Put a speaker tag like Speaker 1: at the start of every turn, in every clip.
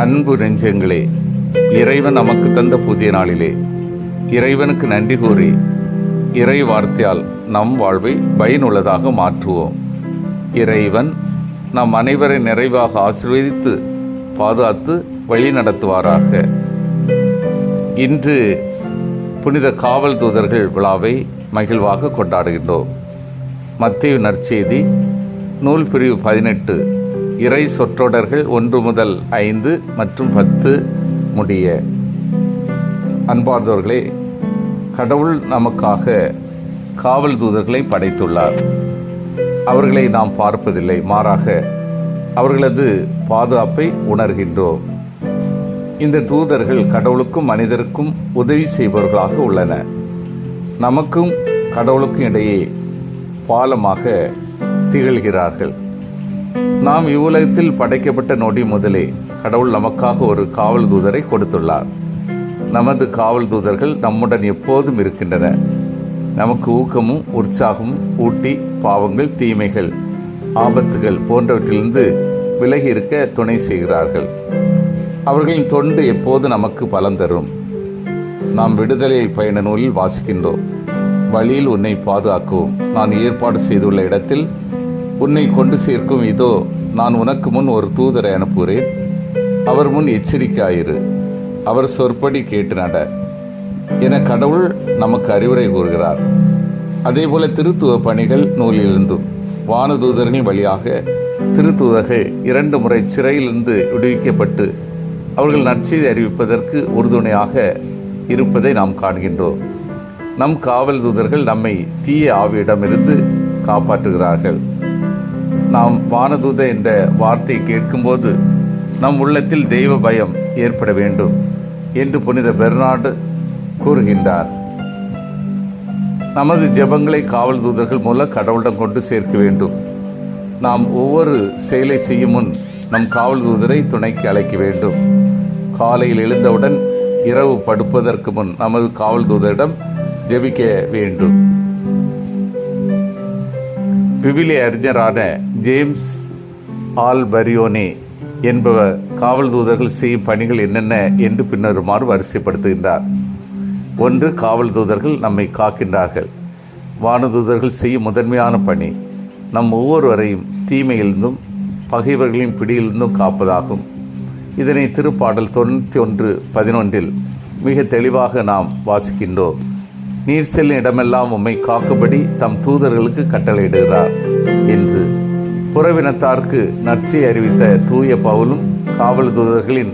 Speaker 1: அன்பு நெஞ்சங்களே இறைவன் நமக்கு தந்த புதிய நாளிலே இறைவனுக்கு நன்றி கூறி இறை வார்த்தையால் நம் வாழ்வை பயனுள்ளதாக மாற்றுவோம். இறைவன் நம் அனைவரை நிறைவாக ஆசிர்வதித்து பாதுகாத்து வழி நடத்துவாராக இன்று புனித காவல் தூதர்கள் விழாவை மகிழ்வாக கொண்டாடுகின்றோம். மத்திய நற்செய்தி நூல் பிரிவு பதினெட்டு இறை சொற்றொடர்கள் ஒன்று முதல் ஐந்து மற்றும் பத்து முடிய. அன்பார்ந்தவர்களே கடவுள் நமக்காக காவல் தூதர்களை படைத்துள்ளார். அவர்களை நாம் பார்ப்பதில்லை மாறாக அவர்களது பாதுகாப்பை உணர்கின்றோம். இந்த தூதர்கள் கடவுளுக்கும் மனிதருக்கும் உதவி செய்பவர்களாக உள்ளன. நமக்கும் கடவுளுக்கும் இடையே பாலமாக திகழ்கிறார்கள். நாம் இவ்வுலகத்தில் படைக்கப்பட்ட நொடி முதலே கடவுள் நமக்காக ஒரு காவல் தூதரை கொடுத்துள்ளார். நமது காவல் தூதர்கள் நம்முடன் எப்போதும் இருக்கின்றன. நமக்கு ஊக்கமும் உற்சாகமும் ஊட்டி பாவங்கள் தீமைகள் ஆபத்துகள் போன்றவற்றிலிருந்து விலகி இருக்க துணை செய்கிறார்கள். அவர்களின் தொண்டு எப்போது நமக்கு பலன் தரும்? நாம் விடுதலை பயண நூலில் வாசிக்கின்றோம். வழியில் உன்னை பாதுகாக்கவும். நான் ஏற்பாடு செய்துள்ள இடத்தில் உன்னை கொண்டு சேர்க்கும் இதோ நான் உனக்கு முன் ஒரு தூதரை அனுப்புகிறேன். அவர் முன் எச்சரிக்கையாயிரு. அவர் சொற்படி கேட்டு நட. என கடவுள் நமக்கு அறிவுரை கூறுகிறார். அதேபோல திருத்துவ பணிகள் நூலிலிருந்தும் வானதூதர்கள் வழியாக திருத்தூதர்கள் இரண்டு முறை சிறையிலிருந்து விடுவிக்கப்பட்டு அவர்கள் நற்செய்தி அறிவிப்பதற்கு உறுதுணையாக இருப்பதை நாம் காண்கின்றோம். நம் காவல் தூதர்கள் நம்மை தீய ஆவியிடமிருந்து காப்பாற்றுகிறார்கள். நாம் வானதூத என்ற வார்த்தையை கேட்கும்போது நம் உள்ளத்தில் தெய்வ பயம் ஏற்பட வேண்டும் என்று புனித பெர்னார்டு கூறுகின்றார். நமது ஜெபங்களை காவல் தூதர்கள் மூலம் கடவுளிடம் கொண்டு சேர்க்க வேண்டும். நாம் ஒவ்வொரு செயலை செய்யும் முன் நம் காவல் தூதரை துணைக்கு அழைக்க வேண்டும். காலையில் எழுந்தவுடன் இரவு படுப்பதற்கு முன் நமது காவல் தூதரிடம் ஜெபிக்க வேண்டும். விவிலிய அறிஞரான ஜேம்ஸ் ஆல் பரியோனே என்பவர் காவல் தூதர்கள் செய்யும் பணிகள் என்னென்ன என்று பின்னருமாறு வரிசைப்படுத்துகின்றார். ஒன்று காவல் தூதர்கள் நம்மை காக்கின்றார்கள். வானதூதர்கள் செய்யும் முதன்மையான பணி நம் ஒவ்வொருவரையும் தீமையிலிருந்தும் பகைவர்களின் பிடியிலிருந்தும் காப்பதாகும். இதனை திருப்பாடல் தொண்ணூற்றி ஒன்று பதினொன்றில் மிக தெளிவாக நாம் வாசிக்கின்றோம். நீர் செல்லும் இடமெல்லாம் உம்மை காக்கும்படி தம் தூதர்களுக்கு கட்டளையிடுகிறார் என்று. புறவினத்தார்க்கு நற்சை அறிவித்த தூய பவுலும் காவல் தூதர்களின்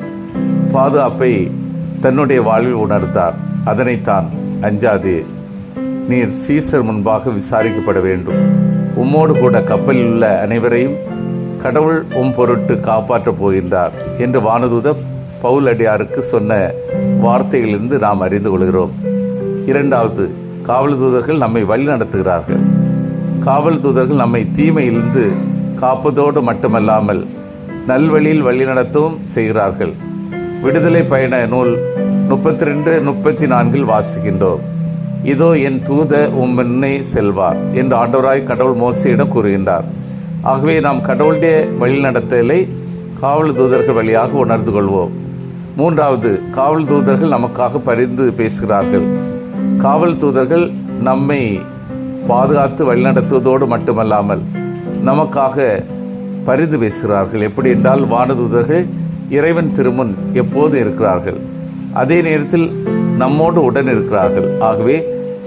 Speaker 1: பாதுகாப்பை தன்னுடைய வாழ்வில் உணர்ந்தார். அதனைத்தான் அஞ்சாதே நீர் சீசர் முன்பாக விசாரிக்கப்பட வேண்டும். உம்மோடு கூட கப்பலில் உள்ள அனைவரையும் கடவுள் உம் பொருட்டு காப்பாற்றப் போகின்றார் என்று வானதூத பவுல் அடியாருக்கு சொன்ன வார்த்தைகளிலிருந்து நாம் அறிந்து கொள்கிறோம். இரண்டாவது காவல் தூதர்கள் நம்மை வழி நடத்துகிறார்கள். காவல் தூதர்கள் நம்மை தீமையிலிருந்து காப்பதோடு மட்டுமல்லாமல் நல்வழியில் வழிநடத்தவும் செய்கிறார்கள். விடுதலை பயண நூல் முப்பத்தி ரெண்டு முப்பத்தி நான்கில் வாசிக்கின்றோம். இதோ என் தூத உம்முன்னே செல்வார் என்று ஆண்டவராய் கடவுள் மோசியிடம் கூறுகின்றார். ஆகவே நாம் கடவுளுடைய வழிநடத்தலை காவல் தூதர்கள் வழியாக உணர்ந்து கொள்வோம். மூன்றாவது காவல் தூதர்கள் நமக்காக பரிந்து பேசுகிறார்கள். காவல் தூதர்கள் நம்மை பாதுகாத்து வழிநடத்துவதோடு மட்டுமல்லாமல் நமக்காக பரிந்து பேசுகிறார்கள். எப்படி என்றால் வானதூதர்கள் இறைவன் திருமுன் எப்போதும் இருக்கிறார்கள். அதே நேரத்தில் நம்மோடு உடன் இருக்கிறார்கள். ஆகவே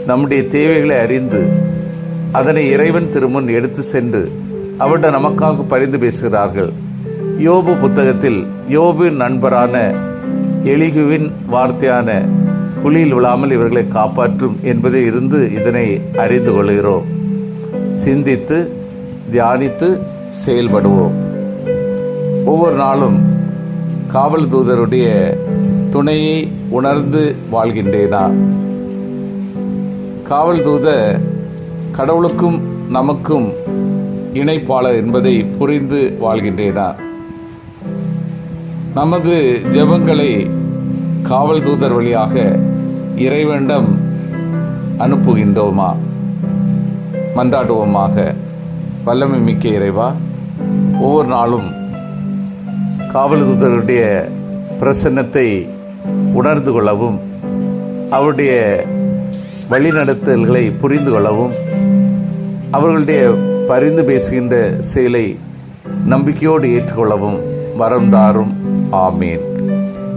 Speaker 1: நம்முடைய தேவைகளை அறிந்து அதனை இறைவன் திருமுன் எடுத்து சென்று அவர்கிட்ட நமக்காக பரிந்து பேசுகிறார்கள். யோபு புத்தகத்தில் யோபின் நண்பரான எலிகுவின் வார்த்தையான குழியில் விழாமல் இவர்களை காப்பாற்றும் என்பதே இருந்து இதனை அறிந்து கொள்கிறோம். சிந்தித்து தியானித்து செயல்படுவோம். ஒவ்வொரு நாளும் காவல் தூதருடைய துணையை உணர்ந்து வாழ்கின்றேனா? காவல் தூத கடவுளுக்கும் நமக்கும் இணைப்பாளர் என்பதை புரிந்து வாழ்கின்றேனா? நமது ஜெபங்களை காவல் தூதர் வழியாக இறைவனிடம் அனுப்புகின்றோமா? மன்றாடுவோமாக வல்லமை மிக்க இறைவா ஒவ்வொரு நாளும் காவல் பிரசன்னத்தை உணர்ந்து கொள்ளவும் அவருடைய வழிநடத்தல்களை புரிந்து கொள்ளவும் அவர்களுடைய பரிந்து பேசுகின்ற செயலை நம்பிக்கையோடு ஏற்றுக்கொள்ளவும் வரம் தாரும். ஆமீன்.